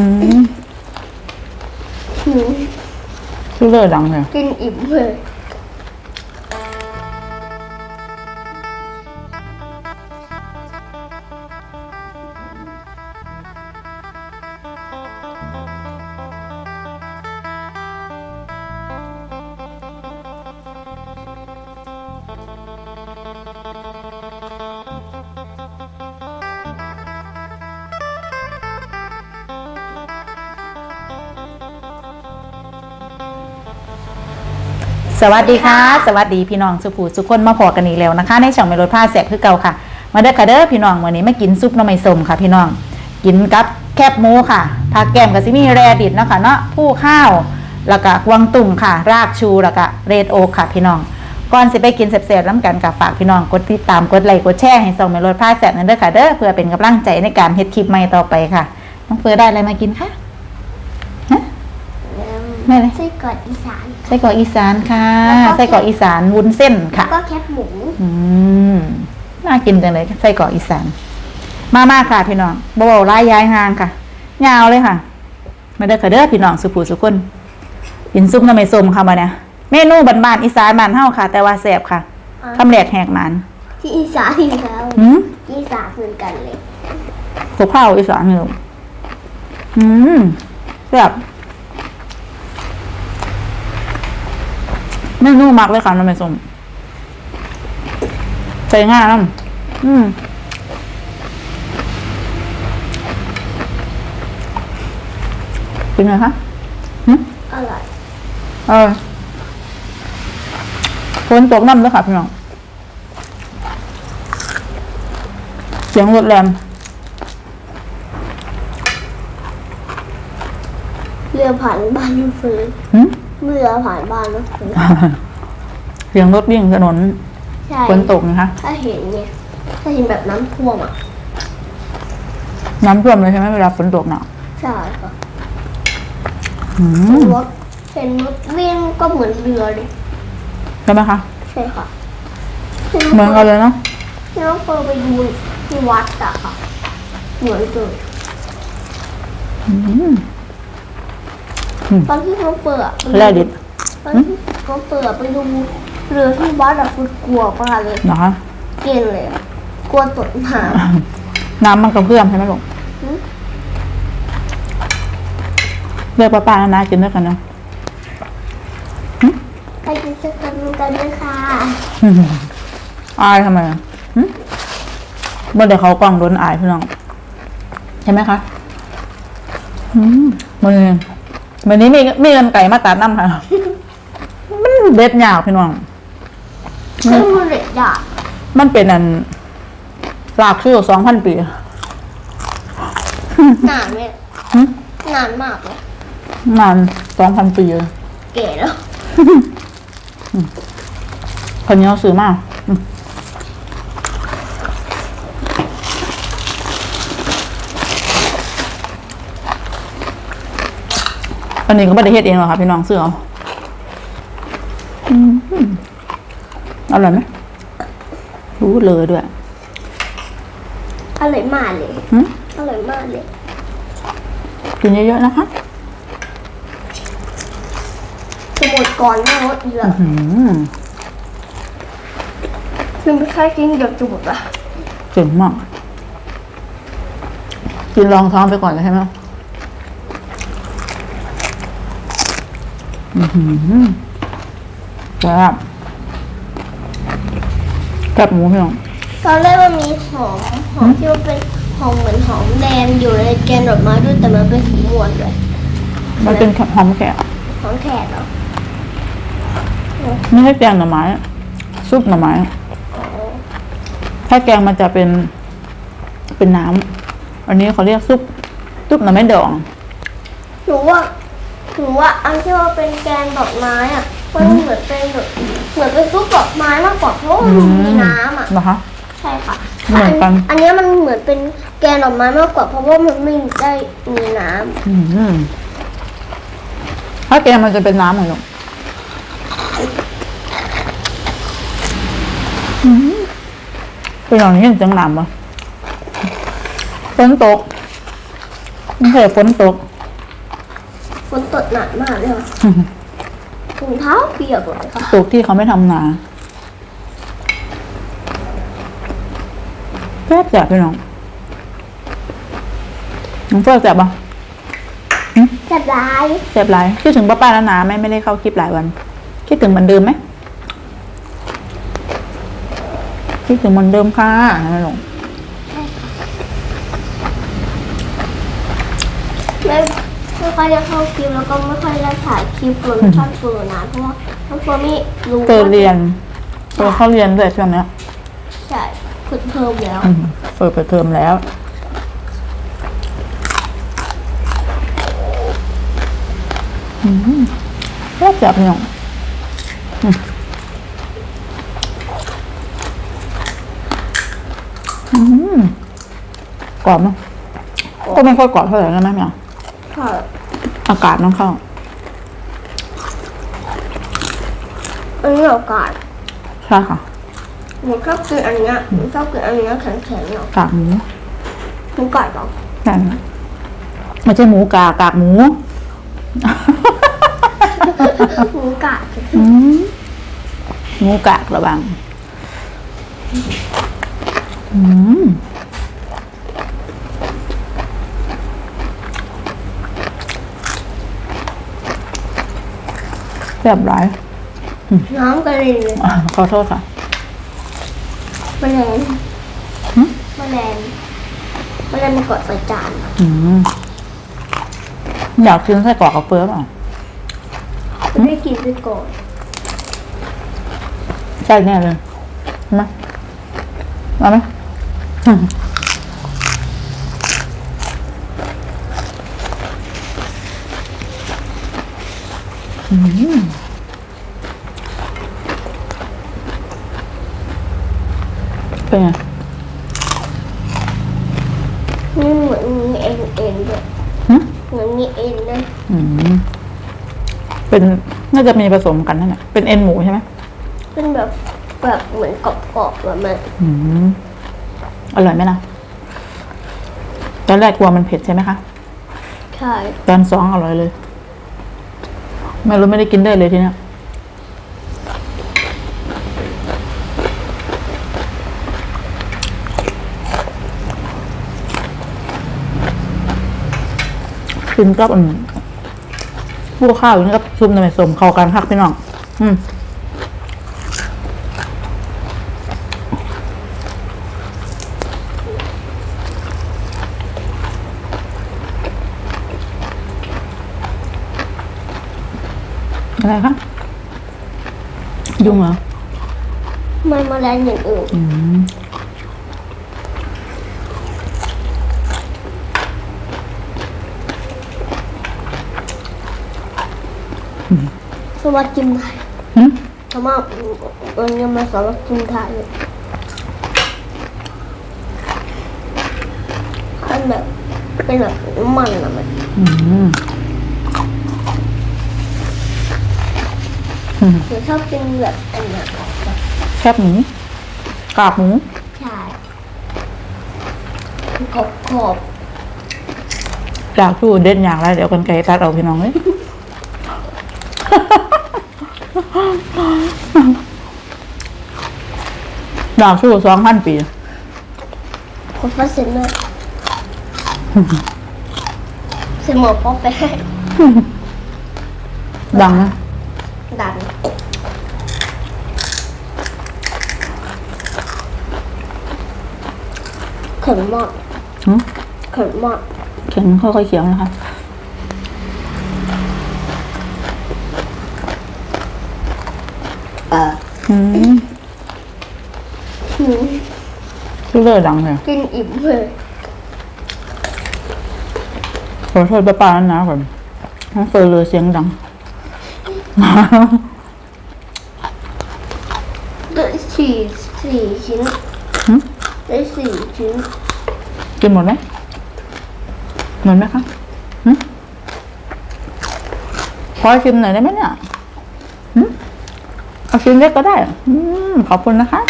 อืมหิวชื่อเลือดังเลย กินอิ่มเลย สวัสดีค่ะ สวัสดีพี่น้องสุภูสุคนมาพอกันอีกแล้วนะคะ ในช่องเมโลดผ้าแสบคือเก่าค่ะ มาเด้อค่ะเด้อพี่น้องวันนี้มากินซุปน้ำไม่ส้มค่ะ พี่น้อง กินกับแคบหมูค่ะผักแกมกับซิมีแรดิดนะคะเนาะผู้ข้าวแล้วก็กวางตุ่มค่ะ รากชูแล้วก็เรดโอค่ะ พี่น้องก่อนสิไปกินแซ่บๆน้ำกันกับฝากพี่น้องกดติดตามกดไลค์กดแชร์ให้ส่องเมโลดผ้าแสบนั่นเด้อค่ะเด้อเพื่อเป็นกำลังใจในการเฮ็ดคลิปใหม่ต่อไปค่ะน้องเฟิร์ได้อะไรมากินคะ ไม่เลยไส้กรอกอีสานไส้กรอกอีสานค่ะแล้วก็ไส้กรอกอีสานวุ้นเส้นค่ะ ก็แคบหมูอืมน่ากินจังเลยไส้กรอกอีสาน มามาค่ะพี่น้องบ่เบาๆลายย้ายห่างค่ะยาวเลยค่ะมาเด้อค่ะเด้อพี่น้องสุภูสุคนกินซุปน้ำไม่ส้มค่ะมาเนี่ยเมนูบ้านๆอีสานบ้านเฮาค่ะ แต่ว่าแซ่บค่ะคำแหลกแหกหมันที่อีสานอีกแล้วหืมอีสานเหมือนกันเลยข้าวเผาอีสานนี่ลูกอืมแซ่บ เมนูมักเลยค่ะน้ำไม่ส้มใส่ง่ายน้ำอืมเป็นไงคะหึอร่อยเออฝนตกน้ำด้วยค่ะพี่น้อง เสียงรถแรม เรือผ่านบ้านรถไฟหึ เรือผ่านบ้านรถไฟเสียงรถวิ่งถนนใช่ฝนตกนะคะ ถ้าเห็นเนี่ยถ้าเห็นแบบน้ำท่วมอะ น้ำท่วมเลยใช่ไหมเวลาฝนตกหนักใช่ค่ะอืมรถเห็นรถวิ่งก็เหมือนเรือเลยใช่ไหมคะ ใช่ค่ะเหมือนกันเลยเนาะที่น้องเฟิร์นไปดูที่วัดอะค่ะ เหมือนเลยอืม ตอนที่น้องเฟิร์นอะไปแร่ดิบตอนที่น้องเฟิร์นอะไปดูเรือที่วัดอะฟุตกลัวมากเลยเหรอคะเกลียนเลยอะกลัวตกน้น้ำมันกระเพื่อมใช่ไหมลูกหึเรียกป้าป้าๆนาๆกินด้วยกันเนาะำไปกินสักคำกันนะคะอายทำไมอะหึเมื่อเดี๋ยวเขากล่องโดนอายพี่น้อง ใช่ไหมคะอืมมือ วันนี้มีมีกันไก่มาตัดน้ำค่ะ มันเด็ดยาวพี่น้องไม่รู้เด็ดดาบมันเป็นอันหลากชื่อสองพันปีนานเนี่ยหึนานมากเลยนานสองพันปีเลยเก๋แล้ว คนนี้เขาซื้อมาก อืมอันนี้ก็ไม่ได้เฮ็ดเองหรอกค่ะพี่น้องซื้อเอาอืมอร่อยไหมรู้เลยด้วยอร่อยมากเลยหึอร่อยมากเลย กินเยอะๆนะคะจะหมดก่อนหน้ารถอีกแล้วอืมคือไม่ค่อยกินเดี๋ยวจะหมดอะเจ๋งมาก กินรองท้องไปก่อนเลยใช่ไหม อือหือแซ่บแซ่บหมูพี่น้องตอนแรกมันมีหอมหอมที่มันเป็นหอมเหมือนหอมแดงอยู่ในแกนดอกไม้ด้วยแต่มันเป็นสีม่วงเลยมันเป็นหอมแขกหอมแขกเหรอไม่ใช่แกงหน่อไม้ซุปหน่อไม้อ๋อถ้าแกงมันจะเป็น เป็นน้ำอันนี้เขาเรียกซุปซุปหน่อไม้ดองหนูว่า หนูว่าอันที่ว่าเป็นแกนดอกไม้อะมันเหมือนเป็นแบบเหมือนเป็นซุปดอกไม้มากกว่าเพราะว่ามันมีน้ำอะเหรอคะ ใช่ค่ะเหมือนกัน อันนี้มันเหมือนเป็นแกนดอกไม้มากกว่า เพราะว่ามันไม่ได้มีน้ำอืมถ้าแกงมันจะเป็นน้ำเหมือนกันอืมเป็นอย่างนี้จังหนำปะฝนตกไม่เคยฝนตก ฝนตกหนักมากเลยค่ะถุงเท้าเปียกเลยค่ะตกที่เขาไม่ทำนาแป๊บแสบพี่น้องน้องเฟิร์สแสบปะจะร้ายแสบหลายคิดถึงป้าป้านานาไหมไม่ได้เข้าคลิปหลายวัน คิดถึงเหมือนเดิมไหมคิดถึงเหมือนเดิมค่ะไม่หลง ไม่ไม่ ค่อยได้เข้าคลิปแล้วก็ไม่ค่อยได้ถ่ายคลิปลงช่องโซโลนะเพราะว่าน้องโฟไม่รู้เปิดเรียนเปิดเข้าเรียนด้วยช่วงเนี้ยใช่ฝึกเพิ่มแล้วอืมเปิดเปิดเทอมแล้ว อืมแซ่บจับเนี่ยอืมอืมกรอบเนอะก็ไม่ค่อยกรอบเท่าไหร่นะแม่เมียค่ะ อากาศน้องเข้าอันนี้โอกาสใช่ค่ะหนูชอบกินอันเนี้ยหนูชอบกินอันเนี้ยแข็งๆเนาะกากหมูหนูกัดเหรอใช่ไม่ใช่หมูกากกากหมู หนูกัดอืมหมูกากระวังอืม แซ่บหลายน้ำกระเด็นเลยอะขอโทษค่ะ แมลงหึ แมลงแมลงมันกดใส่จานอืมอยากกินไส้กรอกกับเฟิร์มอะไม่ได้กินไปก่อนใช่แน่เลยมามาไหมอืมอืม เป็นไงนี่เหมือนมีเอ็นเอ็นด้วยหึเหมือนมีเอ็นเลยอืมเป็นน่าจะมีผสมกันนั่นแหละเป็นเอ็นหมูใช่ไหมเป็นแบบแบบเหมือนกรอบๆแบบมันอืมอร่อยไหมล่ะ ตอนแรกกลัวมันเผ็ดใช่ไหมคะ ใช่ ตอนสองอร่อยเลย ไม่รู้ไม่ได้กินได้เลยทีเนี้ยกินกับอันพวกข้าวอย่างนี้กับซุปน้ำมันสมเข้ากันคักพี่น้อง อืม อะไรคะยุงเหรอไม่แมลงอย่างอื่นอืมสวัสดิ์กินไทยหึสามารถมันยังมาสามารถกินไทยเลยเป็นแบบเป็นแบบน้ำมันอะมันอืม หนูชอบกินแบบอันเนี้ยแบบแคบหมูกากหมูใช่กรอบกรอบจากทูเด็ดอย่างไรเดี๋ยวกันไกลตัดเอาพี่น้องเลยดาวชูสองพันปีโปรเฟสเซนเนอร์สมอป๊อปไปให้ดังนะ ดันเขินมากหึเขินมากเข็งค่อยๆเขียวนะคะเอออืมหืมชื่อเลือดังเลยกินอิ่มเลยขอโทษป้าป้าแล้วนะก่อนน้องเฟิร์นเลยเสียงดังได้สี่สี่ชิ้นหึ ได้สี่ชิ้นกินหมดไหมหมดไหมคะหึขอชิมหน่อยได้ไหมเนี่ยหึเอาชิ้นเล็กก็ได้ขอบคุณนะคะ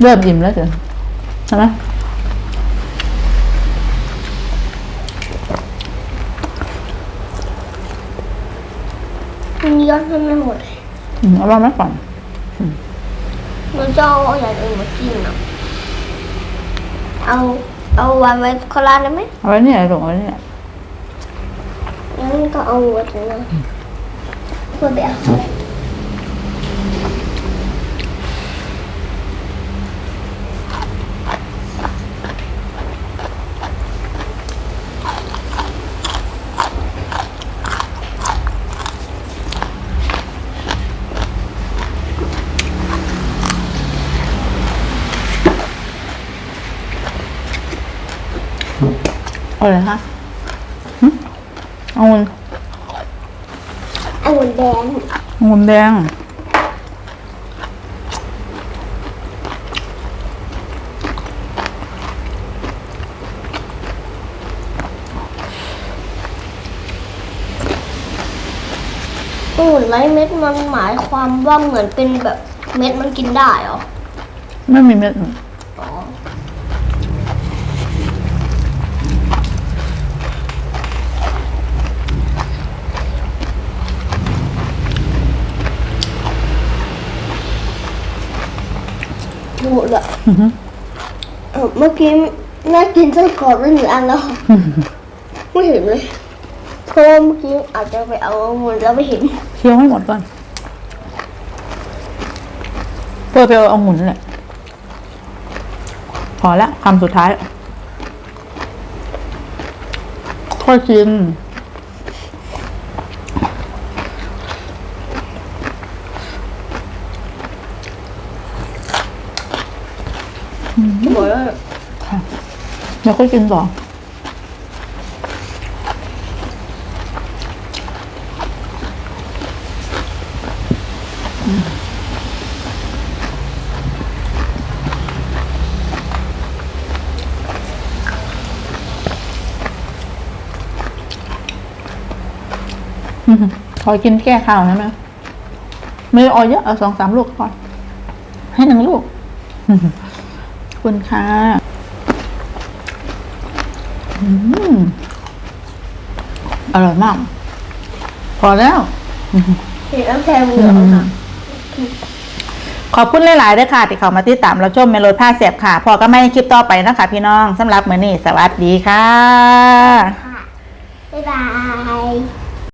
เริ่มอิ่มแล้วจ้ะใช่ไหมมันย้อดขึ้นไม่หมดเอืมเอาลองไว้ก่อน มันจะเอาอย่างอื่นมากินอะเอาเอาวางไว้โคราชได้ไหมเอาไว้เนี่ยลูกเอาไว้เนี่ยงั้นก็เอาไว้ตรงนั้นเพื่อแบบเอา เลยคะหึเอาเงินองุ่นแดงเอาเงินแดง องุ่นไร้เม็ดมันหมายความว่าเหมือนเป็นแบบเม็ดมันกินได้เหรอ ไม่มีเม็ด อ๋อหมดละ อือหือ เอ่อเมื่อกี้แม่กินไส้กรอกไปหนึ่งอันแล้ว ไม่เห็นเลยเพราะว่าเมื่อกี้อาจจะไปเอาองุ่นแล้วไม่เห็นเคี้ยวให้หมดก่อนเพื่อไปเอาองุ่นนั่นแหละพอละคำสุดท้ายค่อยกิน หมดแล้ว เดี๋ยวค่อยกินต่ออืมขอกินแก้ข้าวนะแม่ไม่เอาเยอะเอาสองสามลูกก่อน ให้หนึ่งลูก คุณค่ะ อืมอร่อยมาก พอแล้วเห็นน้ำแข็งเหลืองค่ะขอบคุณหลายๆด้วยค่ะ ที่เขามาติดตามเราชมเมโลดผ้าเสียบค่ะ พอก็ไม่คลิปต่อไปนะคะพี่น้องสำหรับมื้อนี้ สวัสดีค่ะ บ๊ายบาย